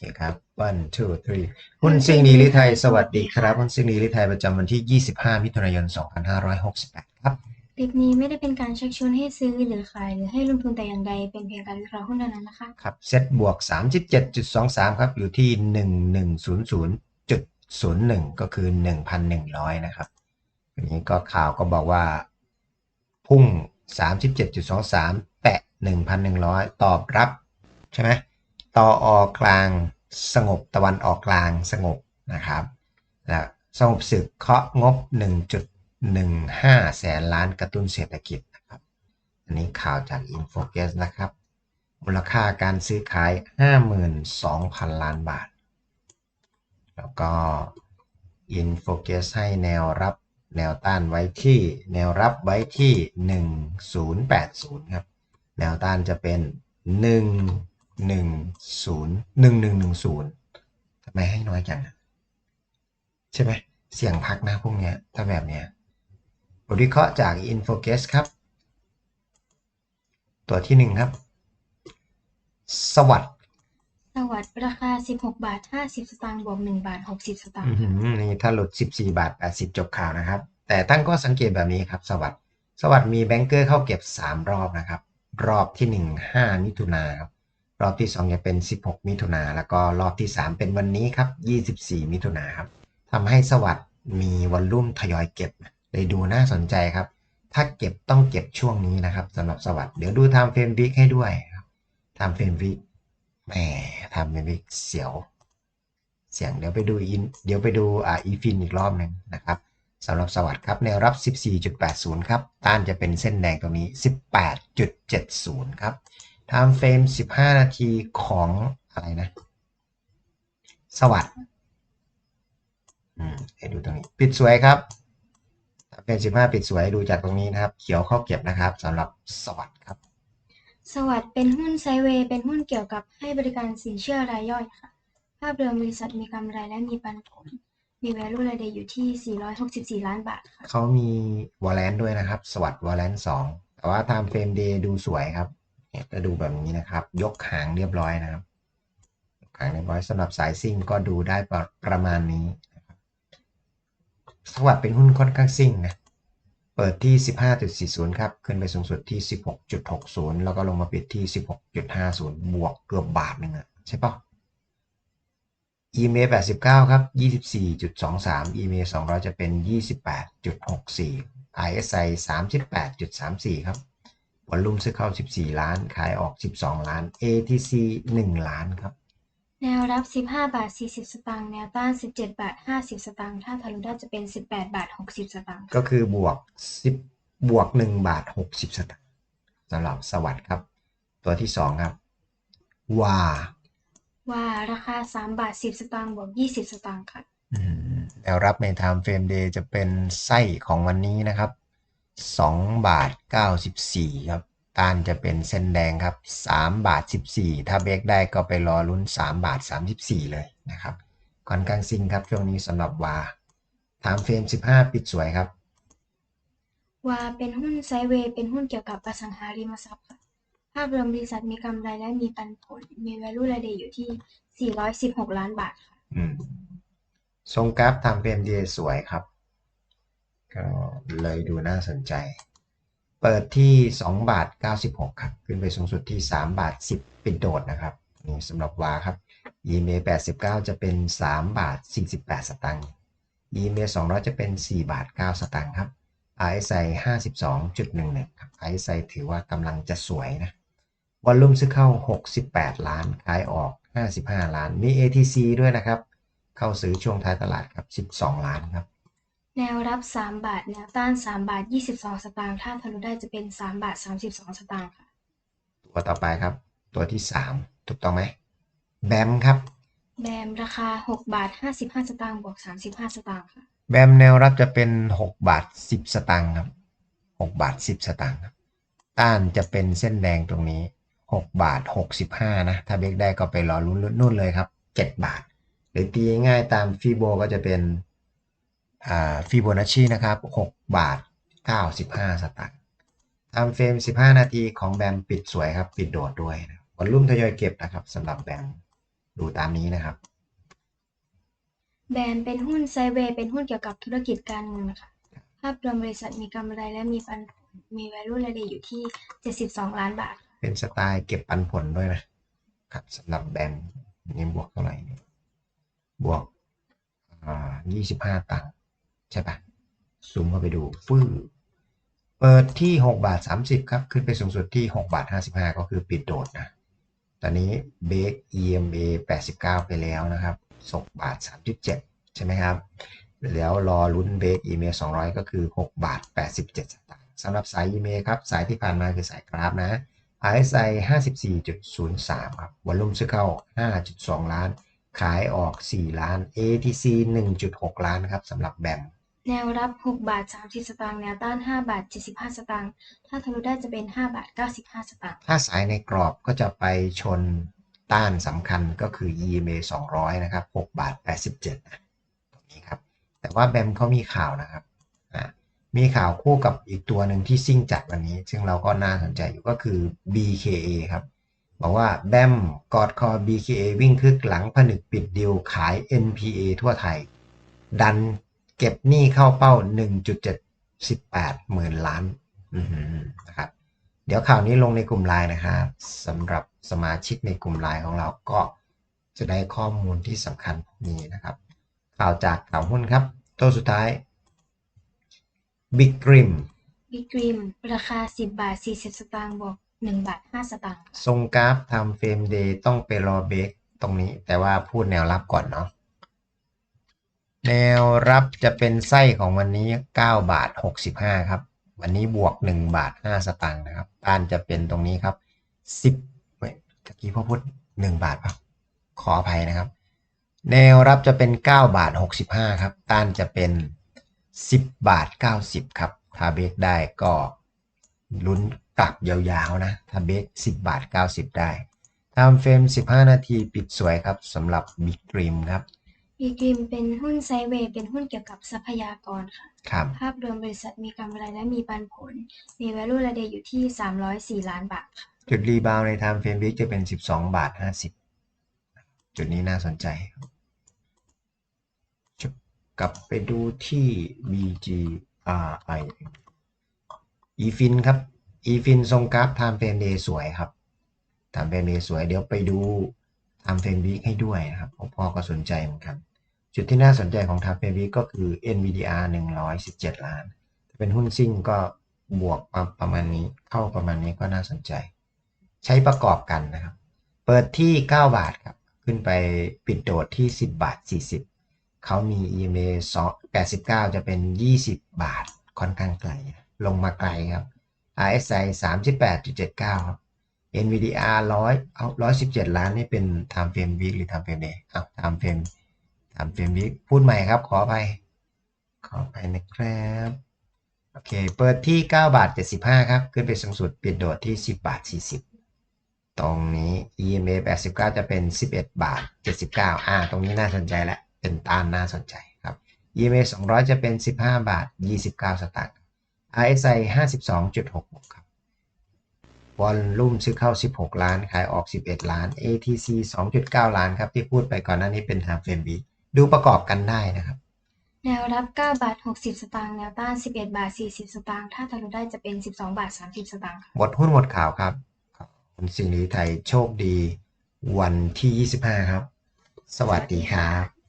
เคครับ one two three หุ้นซิงดีลิไทยสวัสดีครับหุ้นซิงดีลิไทยประจำวันที่ 25 มิถุนายน 2568 ครับ คลิปนี้ไม่ได้เป็นการชักชวนให้ซื้อหรือขาย หรือให้ลงทุนแต่อย่างใด เป็นเพียงการวิเคราะห์หุ้นเท่านั้นนะคะ ครับเซ็ตบวก 37.23 ครับ อยู่ที่ 1100.01 ก็คือ 1,100 นะครับอันนี้ก็ข่าวก็บอกว่า พุ่ง 37.23 แตะ 1,100 ตอบรับใช่ไหม ตออกลาง สงบตะวันออกกลางสงบนะครับแล้วสงบศึกเคาะงบ 1.15 แสนล้านกระตุ้นเศรษฐกิจนะครับอันนี้ข่าวจาก Infocus นะครับ มูลค่าการซื้อขาย 52,000 ล้านบาท แล้วก็ Infocus ให้แนวรับแนวต้านไว้ที่ แนวรับไว้ที่ 1080 ครับ แนวต้านจะเป็น 1 1 0 1 1 1 0ทำไมให้น้อยจังอะใช่ไหมเสี่ยงพักนะพวกเนี้ยถ้าแบบเนี้ยบทวิเคราะห์จาก Infocus ครับ ตัวที่หนึ่งครับ สวัสดสวัสดราคา 16 บาท 50 สตางค์บวก 1 บาท 60 สตางอื้อค์หือนี่ถ้าหลุด 14 บาท 80 จบข่าวนะครับ แต่ตั้งก็สังเกตแบบนี้ครับ สวัสดสวัสดมีแบงเกอร์เข้าเก็บ 3 รอบนะครับ รอบที่ 1 5 มิถุนาครับ รอบที่ 2 จะเป็น 16 มิถุนาแล้วก็รอบที่ 3 เป็นวันนี้ครับ 24 มิถุนาครับทำให้สวัสดมีวอลลุ่มทยอยเก็บเลยดูน่าสนใจครับ ถ้าเก็บต้องเก็บช่วงนี้นะครับสำหรับสวัสดเดี๋ยวดูไทม์เฟรมวิกให้ด้วยครับไทม์เฟรมวิกแหมไทม์เฟรมวิกเสียว เสียงเดี๋ยวไปดูอินเดี๋ยวไปดูอ่าอีฟินอีกรอบหนึ่งนะครับสำหรับสวัสดครับแนวรับ 14.80 ครับ ต้านจะเป็นเส้นแดงตรงนี้ 18.70 ครับ ไทม์เฟรม15นาทีของอะไรนะ สวัสดอืมให้ดูตรงนี้ ปิดสวยครับไทม์เฟรม15ปิดสวยดูจากตรงนี้นะครับ เขียวเข้าเก็บนะครับสำหรับสวัสดครับ สวัสดเป็นหุ้นไซด์เวย์เป็นหุ้นเกี่ยวกับให้บริการสินเชื่อรายย่อยค่ะ ภาพรวมบริษัทมีกำไรและมีปันผลมี value รายเดย์อยู่ที่ 464 ล้านบาทค่ะ เขามีวอลเลนด้วยนะครับ สวัสดวอลเลนสองแต่ว่า Time Frame Day ดูสวยครับ เนี่ยจะดูแบบนี้นะครับ ยกหางเรียบร้อยนะครับยกหางเรียบร้อยสำหรับสายซิ่งก็ดูได้ประประมาณนี้นะครับสวัสดเป็นหุ้นค่อนข้างซิ่งนะเปิดที่ 15.40 ครับ ขึ้นไปสูงสุดที่ 16.60 แล้วก็ลงมาปิดที่ 16.50 บวกเกือบบาทหนึ่งอะใช่ปะ EMA 89 ครับ 24.23 EMA 200 จะเป็น 28.64 RSI 38.34 ครับ วอลลุ่มซื้อเข้า 14 ล้าน ขายออก 12 ล้าน ATC 1 ล้านครับ แนวรับ 15 บาท 40 สตางค์ แนวต้าน 17 บาท 50 สตางค์ ถ้าทะลุได้จะเป็น 18 บาท 60 สตางค์ ก็คือบวก 10 บวก 1 บาท 60 สตางค์สำหรับสวัสด์ครับ ตัวที่ 2 ครับวาว่าราคา 3 บาท 10 สตางค์บวก 20 สตางค์ค่ะอืมแนวรับใน Time Frame Day จะเป็นไส้ของวันนี้นะครับ 2 บาท 94 ครับ ต้านจะเป็นเส้นแดงครับ 3 บาท 14 ถ้าเบรกได้ก็ไปรอลุ้น 3 บาท 34 เลยนะครับค่อนข้างซิงครับช่วงนี้สำหรับวา Time Frame 15 ปิดสวยครับว่าเป็นหุ้นไซด์เวย์เป็นหุ้นเกี่ยวกับอสังหาริมทรัพย์ค่ะภาพรวมบริษัทมีกำไรและมีปันผล มี value รายเดย์อยู่ที่ 416 ล้านบาทค่ะอืมทรงกราฟ Time Frame Day สวยครับ ก็เลยดูน่าสนใจ เปิดที่ 2 บาท 96 ครับ ขึ้นไปสูงสุดที่ 3 บาท 10ปิดโดดนะครับนี่สำหรับวาครับ EMA 89 จะเป็น 3 บาท 48 สตางค์ EMA 200 จะเป็น 4 บาท 9 สตางค์ครับ RSI 52.11 ครับ RSI ถือว่ากำลังจะสวยนะวอลลุ่มซื้อเข้า 68 ล้าน ขายออก 55 ล้าน มี ATC ด้วยนะครับ เข้าซื้อช่วงท้ายตลาดครับ 12 ล้านครับ แนวรับ 3 บาท แนวต้าน 3 บาท 22 สตางค์ ถ้าทะลุได้จะเป็น 3 บาท 32 สตางค์ค่ะ ตัวต่อไปครับ ตัวที่ 3 ถูกต้องไหม แบมครับ แบมราคา 6 บาท 55 สตางค์ บวก 35 สตางค์ค่ะ แบมแนวรับจะเป็น 6 บาท 10 สตางค์ครับ 6 บาท 10 สตางค์ครับ ต้านจะเป็นเส้นแดงตรงนี้ 6 บาท 65 นะ ถ้าเบรกได้ก็ไปรอลุ้นนู่นเลยครับ 7 บาท หรือตีง่ายๆตามฟีโบก็จะเป็นอ่า ฟีโบนัชชีนะครับ 6 บาท 95 สตางค์ทำเฟรม 15 นาทีของแบมปิดสวยครับ ปิดโดดด้วยนะวอลลุ่มทยอยเก็บนะครับสำหรับแบมดูตามนี้นะครับ แบรนด์เป็นหุ้นไซด์เวย์เป็นหุ้นเกี่ยวกับธุรกิจการเงินค่ะภาพรวมบริษัทมีกำไรและมีปันผลมี value รายเดอยู่ที่ 72 ล้านบาท เป็นสไตล์เก็บปันผลด้วยนะครับสำหรับแบมนี่บวกเท่าไหร่เนี่ยบวกอ่ายี่สิบห้าตังค์ ใช่ปะซูมเข้าไปดูฟื้อเปิดที่หกบาทสามสิบครับ ขึ้นไปสูงสุดที่หกบาทห้าสิบห้าก็คือปิดโดดนะ ตอนนี้เบรก EMA แปดสิบเก้าไปแล้วนะครับสกบาทสามจุดเจ็ดใช่ไหมครับ แล้วรอลุ้นเบรก EMA สองร้อยก็คือหกบาทแปดสิบเจ็ดสตางค์สำหรับสาย EMA ครับ สายที่ผ่านมาคือสายกราฟนะ RSI 54.03 ครับวอลลุ่มซื้อเข้า 5.2 ล้าน ขายออก 4 ล้าน ATC 1.6 ล้านครับสำหรับแบม แนวรับ6บาท30สตางค์ แนวต้าน5บาท75สตางค์ ถ้าทะลุได้จะเป็น5บาท95สตางค์ ถ้าสายในกรอบก็จะไปชนต้านสำคัญก็คือ EMA 200 นะครับ6บาท 87นะตรงนี้ครับ แต่ว่าแบมเขามีข่าวนะครับอ่ามีข่าวคู่กับอีกตัวหนึ่งที่ซิ่งจัดวันนี้ ซึ่งเราก็น่าสนใจอยู่ก็คือ BKA ครับ บอกว่าแบมกอดคอ BKA วิ่งคึกหลังผนึกปิดดิวขาย NPA ทั่วไทย ดัน เก็บหนี้เข้าเป้า 1.78หมื่นล้านอือหือนะครับเดี๋ยวข่าวนี้ลงในกลุ่มไลน์นะครับสำหรับสมาชิกในกลุ่มไลน์ของเราก็จะได้ข้อมูลที่สำคัญพวกนี้นะครับ ข่าวจากข่าวหุ้นครับ ตัวสุดท้าย Big Grim บิ๊กริมราคา 10 บาท 40 สตางค์บวก1บาท 5 สตางค์ทรงกราฟทำเฟรมเดย์ต้องไปรอเบรกตรงนี้ แต่ว่าพูดแนวรับก่อนเนาะ แนวรับจะเป็นไส้ของวันนี้ 9 บาท 65 ครับ วันนี้บวก 1 บาท 5 สตางค์นะครับต้านจะเป็นตรงนี้ครับ 10เว้ยตะกี้พ่อพูด 1 บาทป่ะขออภัยนะครับ แนวรับจะเป็น 9 บาท 65 ครับ ต้านจะเป็น 10 บาท 90 ครับ ถ้าเบรกได้ก็ลุ้นกลับยาวๆนะ ถ้าเบรก10 บาท 90 ได้ทำเฟรม 15 นาทีปิดสวยครับสำหรับ Big Dream ครับ บิ๊กริมเป็นหุ้นไซด์เวย์เป็นหุ้นเกี่ยวกับทรัพยากรค่ะ ครับ ภาพรวมบริษัทมีกำไรและมีปันผล มี value รายเดอยู่ที่ 304 ล้านบาทค่ะจุดรีบาวใน Time Frame Week จะเป็น 12 บาท 50 จุดนี้น่าสนใจครับจะกลับไปดูที่ BGRI EFIN ครับ EFIN ทรงกราฟ Time Frame Day สวยครับ Time Frame Day สวยเดี๋ยวไปดู Time Frame Week ให้ด้วยนะครับเพราะพ่อก็สนใจเหมือนกัน จุดที่น่าสนใจของ Time Frame Week ก็คือ NVDR 117 ล้านถ้าเป็นหุ้นซิ่งก็บวกประมาณนี้เข้าประมาณนี้ก็น่าสนใจ ใช้ประกอบกันนะครับ เปิดที่ 9 บาทครับ ขึ้นไปปิดโดดที่ 10 บาท 40 เขามี EMA 89 จะเป็น 20 บาทค่อนข้างไกล ลงมาไกลครับ RSI 38.79 ครับ NVDR 100เอา117 ล้านนี่เป็น Time Frame Week หรือ Time Frame Day อะ Time Frame Time Frame Week พูดใหม่ครับ ขอไปขอไปนะครับ โอเค เปิดที่ 9 บาท 75 ครับ ขึ้นไปสูงสุด ปิดโดดที่ 10 บาท 40 ตรงนี้ EMA 89 จะเป็น 11 บาท 79 อ่า ตรงนี้น่าสนใจแล้วเป็นต้านน่าสนใจครับ EMA 200 จะเป็น 15 บาท 29 สตางค์ RSI 52.66 ครับวอลลุ่มซื้อเข้า 16 ล้าน ขายออก 11 ล้าน ATC 2.9 ล้านครับ ที่พูดไปก่อนหน้านี้เป็น Time Frame Week ดูประกอบกันได้นะครับ แนวรับ 9 บาท 60 สตางค์ แนวต้าน 11 บาท 40 สตางค์ ถ้าทะลุได้จะเป็น 12 บาท 30 สตางค์ค่ะหมดหุ้นหมดข่าวครับ คุณสิงห์ลีไทยโชคดี วันที่ 25 ครับ สวัสดีครับ